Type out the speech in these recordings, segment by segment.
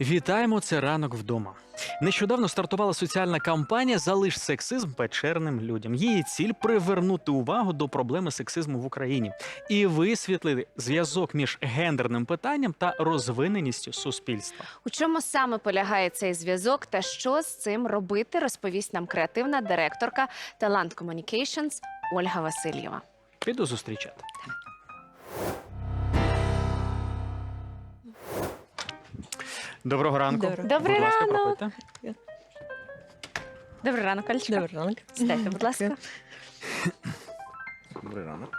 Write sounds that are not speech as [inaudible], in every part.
Вітаємо, це ранок вдома. Нещодавно стартувала соціальна кампанія Залиш сексизм печерним людям. Її ціль привернути увагу до проблеми сексизму в Україні і висвітлити зв'язок між гендерним питанням та розвиненістю суспільства. У чому саме полягає цей зв'язок та що з цим робити, розповість нам креативна директорка Талант Communications Ольга Васильєва. Піду зустрічати. Доброго ранку. Доброго. Добрий Будь ласка, ранок. проходьте. Добрий ранок, Ольчка. Добрий ранок. Сідайте, будь ласка. Добрий ранок.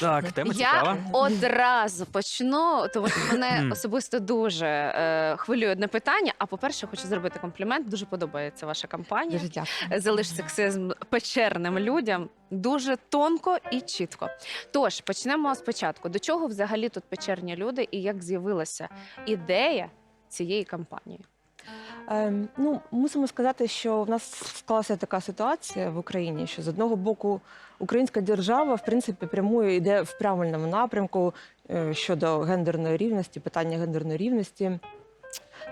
Так, тема Я цікава. одразу почну, тому що мене особисто дуже е, хвилює одне питання. А по-перше, хочу зробити комплімент. Дуже подобається ваша кампанія. Дуже дякую. Залиш сексизм печерним людям дуже тонко і чітко. Тож почнемо спочатку. До чого взагалі тут печерні люди і як з'явилася ідея цієї кампанії? Е, ну, мусимо сказати, що в нас склалася така ситуація в Україні, що з одного боку українська держава в принципі прямує йде в правильному напрямку е, щодо гендерної рівності, питання гендерної рівності.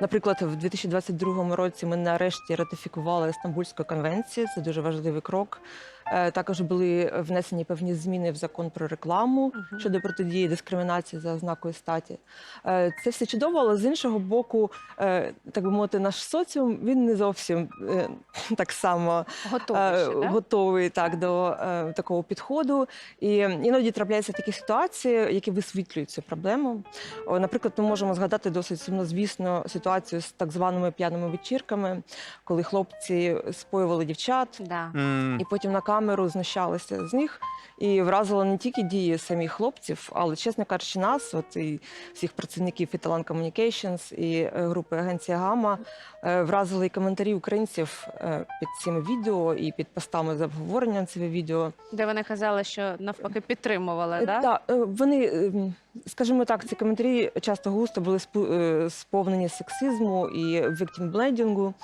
Наприклад, в 2022 році ми нарешті ратифікували Стамбульську конвенцію. Це дуже важливий крок. Е, Також були внесені певні зміни в закон про рекламу щодо протидії дискримінації за ознакою статі. Е, Це все чудово, але з іншого боку, е, так би мовити, наш соціум він не зовсім [laughs] так само Готові е, ще, готовий так до такого підходу. І іноді трапляються такі ситуації, які висвітлюють цю проблему. Наприклад, ми можемо згадати досить сумнозвісну ситуацію з так званими п'яними вечірками, коли хлопці споювали дівчат. Да. І потім на камеру знущалися з них і вразило не тільки дії самих хлопців, але, чесно кажучи, нас, от і всіх працівників і Talent Communications, і е, групи агенція Гама, е, вразили і коментарі українців е, під цими відео і під постами з обговоренням цього відео. Де вони казали, що навпаки підтримували, Е, да? та, е, вони, ем, скажімо так, ці коментарі часто густо були е, сповнені сексизму і victim-блендінгу.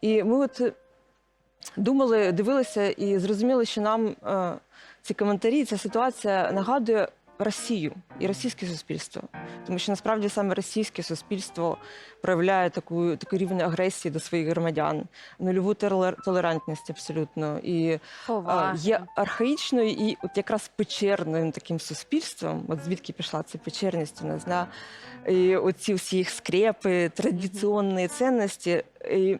І ми от думали, дивилися і зрозуміли, що нам е, ці коментарі, ця ситуація нагадує Росію і російське суспільство. Тому що насправді саме російське суспільство проявляє таку, такий рівень агресії до своїх громадян, нульову толер- толерантність абсолютно. І а, є архаїчною і от якраз печерним таким суспільством, от звідки пішла ця печерність у нас, да? і оці всі їх скрепи, традиційні цінності. І,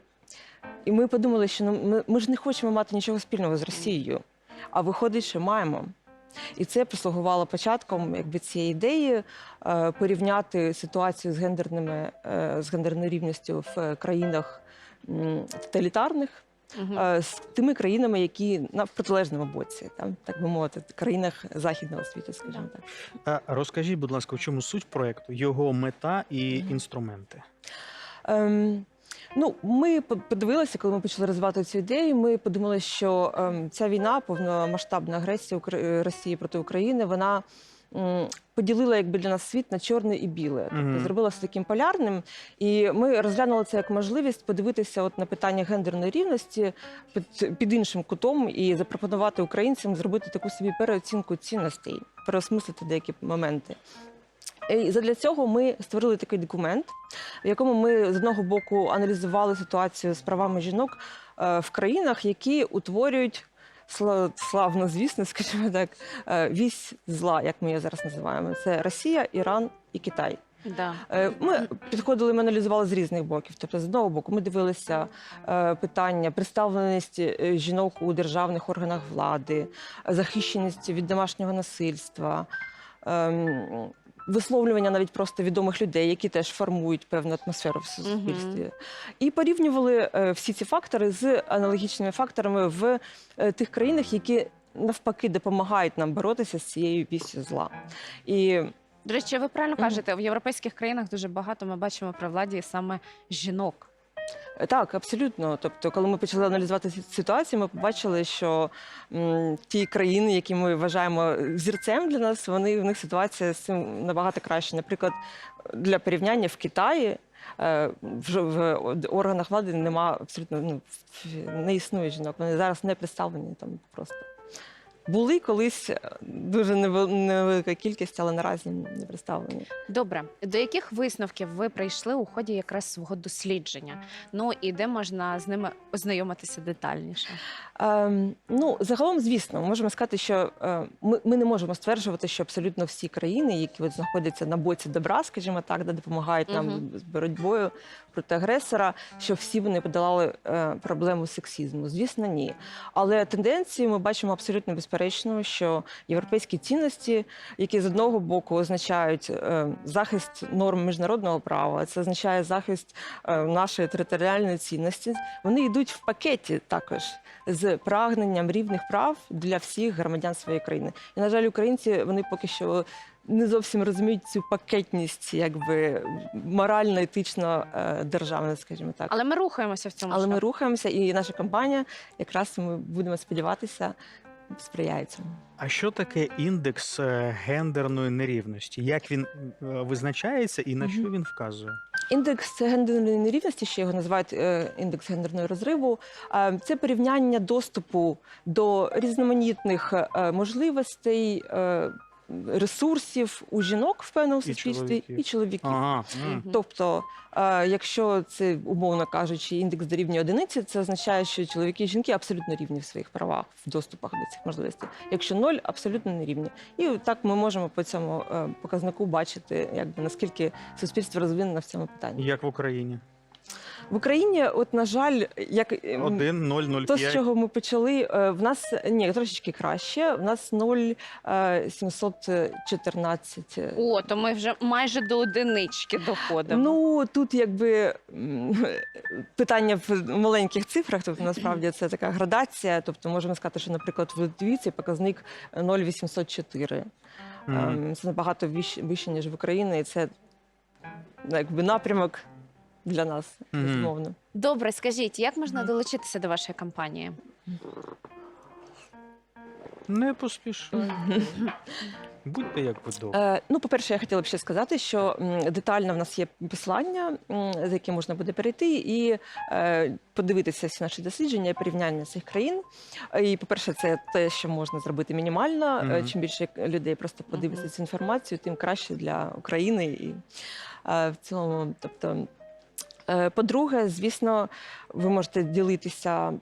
і ми подумали, що ну, ми, ми ж не хочемо мати нічого спільного з Росією, а виходить, що маємо. І це послугувало початком якби, цієї ідеї е, порівняти ситуацію з гендерними е, з гендерною рівністю в країнах тоталітарних е, з тими країнами, які на в протилежному боці, там так би мовити, країнах західного світу, скажімо так. Розкажіть, будь ласка, в чому суть проекту, його мета і інструменти? Ем, ну, ми подивилися, коли ми почали розвивати цю ідею. Ми подумали, що ем, ця війна, повномасштабна агресія е, Росії проти України, вона. м, Поділила якби для нас світ на чорне і біле, тобто зробила таким полярним. І ми розглянули це як можливість подивитися от на питання гендерної рівності під, під іншим кутом і запропонувати українцям зробити таку собі переоцінку цінностей, переосмислити деякі моменти. І задля цього ми створили такий документ, в якому ми з одного боку аналізували ситуацію з правами жінок е, в країнах, які утворюють сла- славно, звісно, [laughs] скажімо так, е, вісь зла, як ми її зараз називаємо. Це Росія, Іран і Китай. Да. Е, Ми підходили, ми аналізували з різних боків. Тобто, з одного боку, ми дивилися питання представленості жінок у державних органах влади, захищеність від домашнього насильства. Висловлювання навіть просто відомих людей, які теж формують певну атмосферу в суспільстві, і порівнювали е, всі ці фактори з аналогічними факторами в е, тих країнах, які навпаки допомагають нам боротися з цією віссю зла. І До речі, ви правильно кажете, в європейських країнах дуже багато ми бачимо при владі саме жінок. Так, абсолютно. Тобто, коли ми почали аналізувати ситуацію, ми побачили, що м, ті країни, які ми вважаємо зірцем для нас, вони в них ситуація з цим набагато краще. Наприклад, для порівняння в Китаї. е, Вже в органах влади нема абсолютно ну, не існує жінок. Вони зараз не представлені там просто. Були колись е, дуже невелика кількість, але наразі не представлені. Добре, до яких висновків ви прийшли у ході якраз свого дослідження? Ну і де можна з ними ознайомитися детальніше? Ем, ну, загалом, звісно, можемо сказати, що е, ми, ми не можемо стверджувати, що абсолютно всі країни, які от знаходяться на боці добра, скажімо так, де допомагають нам Мгм. з боротьбою проти агресора, що всі вони подолали е, проблему сексізму. Звісно, ні. Але тенденції ми бачимо абсолютно безперечно, що європейські цінності, які з одного боку означають е, захист норм міжнародного права, це означає захист е, нашої територіальної цінності, вони йдуть в пакеті також з прагненням рівних прав для всіх громадян своєї країни. І на жаль, українці вони поки що. Не зовсім розуміють цю пакетність, якби морально, етично е, державне, скажімо так. Але ми рухаємося в цьому. Але ми рухаємося, і наша компанія, якраз ми будемо сподіватися, сприяє цьому. А що таке індекс е, гендерної нерівності? Як він е, визначається і на що він вказує? Індекс гендерної нерівності, ще його називають е, індекс гендерного розриву. Це порівняння доступу до різноманітних можливостей. Ресурсів у жінок в певному суспільстві чоловіків. і чоловіків. Ага. Мгм. Тобто, е, якщо це умовно кажучи, індекс дорівнює одиниці, це означає, що чоловіки і жінки абсолютно рівні в своїх правах, в доступах до цих можливостей. Якщо ноль, абсолютно не рівні. І так ми можемо по цьому е, показнику бачити, якби наскільки суспільство розвинено в цьому питанні. Як в Україні? В Україні, от на жаль, як ем, Один, ноль, нуль, то, з чого ми почали, е, в нас ні, трошечки краще. В нас е, 0,714. О, то ми вже майже до одинички доходимо. Ну тут якби [laughs] питання в маленьких цифрах. Тобто насправді це така градація. Тобто можемо сказати, що, наприклад, в Литві цей показник 0,804. Мгм. Ем, Це набагато вище, вище ніж в Україні, і це ну, якби напрямок для нас, Мгм. безумовно. Добре, скажіть, як можна долучитися до вашої компанії? Не поспішайте. Будьте як ви добре. Е, ну, по-перше, я хотіла б ще сказати, що м, детально в нас є посилання, м, за яке можна буде перейти, і е, подивитися всі наші дослідження, порівняння цих країн. Е, І, по-перше, це те, що можна зробити мінімально. Е, Мгм. Чим більше людей просто подивиться цю інформацію, тим краще для України і е, в цілому. Тобто, по-друге, звісно, ви можете ділитися.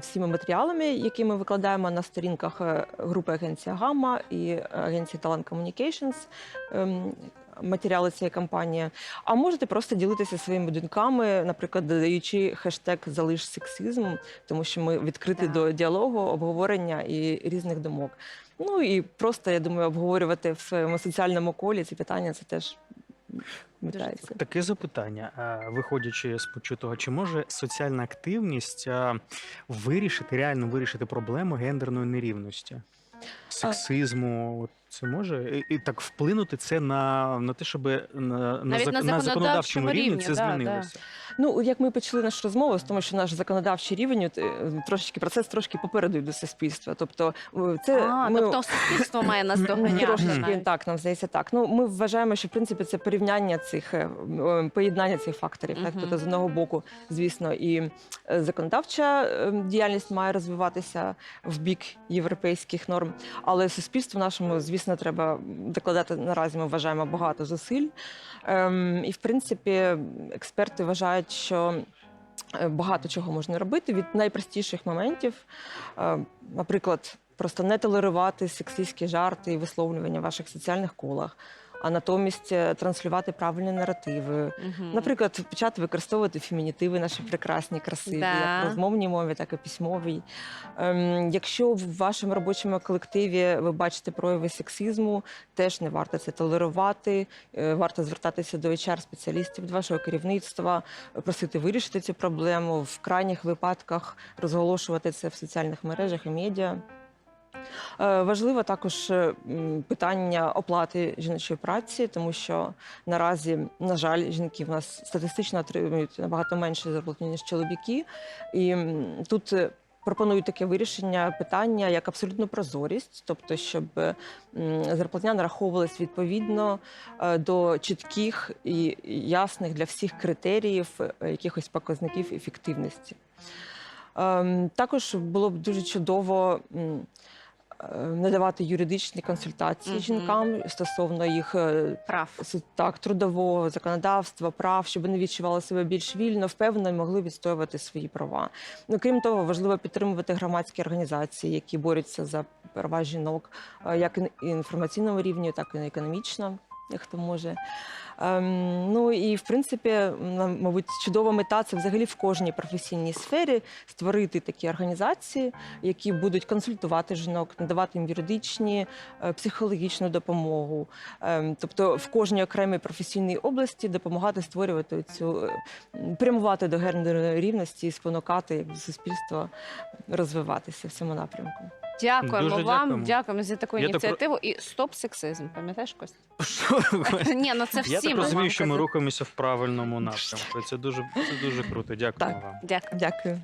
Всіми матеріалами, які ми викладаємо на сторінках е, групи Агенція Гамма і агенції Talent Communications, ем, матеріали цієї кампанії. А можете просто ділитися своїми думками, наприклад, додаючи хештег Залиш сексизм, тому що ми відкриті Так. до діалогу, обговорення і різних думок. Ну і просто я думаю, обговорювати в своєму соціальному колі ці питання це теж вітається. Таке запитання, виходячи з почутого, чи може соціальна активність вирішити, реально вирішити проблему гендерної нерівності, сексизму? От Це може і, і так вплинути це на, на те, щоб на, на, Навіть зак- на на законодавчому законодавчому рівні рівні, це да, змінилося. Ну, як ми почали нашу розмову з тому, що наш законодавчий рівень от, е, трошечки процес трошки попереду до суспільства. Тобто, е, це а, ми... тобто суспільство має нас доганяти. Трошечки навіть. так, нам здається так. Ну ми вважаємо, що в принципі це порівняння цих е, поєднання цих факторів. Так, Мгм. тобто з одного боку, звісно, і е, законодавча е, діяльність має розвиватися в бік європейських норм, але суспільству нашому, звісно, треба докладати наразі. Ми вважаємо багато зусиль. Ем, І в принципі, експерти вважають, що. е, Багато чого можна робити від найпростіших моментів, ем, наприклад, просто не толерувати сексистські жарти і висловлювання в ваших соціальних колах, а натомість е, транслювати правильні наративи. Мгм. Наприклад, почати використовувати фемінітиви наші прекрасні, красиві, Да. як в розмовній мові, так і письмовій. Ем, якщо в вашому робочому колективі ви бачите прояви сексизму, теж не варто це толерувати. Е, Варто звертатися до HR-спеціалістів, до вашого керівництва, просити вирішити цю проблему, в крайніх випадках розголошувати це в соціальних мережах і медіа. Е, Важливо також е, питання оплати жіночої праці, тому що наразі, на жаль, жінки в нас статистично отримують набагато менше зарплату, ніж чоловіки. І тут е, пропонують таке вирішення питання як абсолютну прозорість, тобто, щоб зарплатня нараховувалась відповідно до чітких і ясних для всіх критеріїв якихось показників ефективності. Ем, Також було б дуже чудово. Е, надавати юридичні консультації Мгм. жінкам стосовно їх е, Прав. так, трудового законодавства, прав, щоб вони відчували себе більш вільно, впевнено і могли відстоювати свої права. Ну крім того, важливо підтримувати громадські організації, які борються за права жінок, е, як на інформаційному рівні, так і економічно, як хто може. Ем, ну і в принципі, мабуть, чудова мета це взагалі в кожній професійній сфері створити такі організації, які будуть консультувати жінок, надавати їм юридичні, е, психологічну допомогу. Ем, Тобто в кожній окремій професійній області допомагати створювати цю е, прямувати до гендерної рівності і спонукати якби, суспільство розвиватися в цьому напрямку. Дякуємо Дуже вам, дякуємо. дякуємо за таку Я так ініціативу. І стоп сексизм. Пам'ятаєш Кость? [laughs] Ні, ну це всі Я так розумію, що ми рухаємося в правильному напрямку. Це дуже, це дуже круто. Дякую Так. вам. Дякую. Дякую.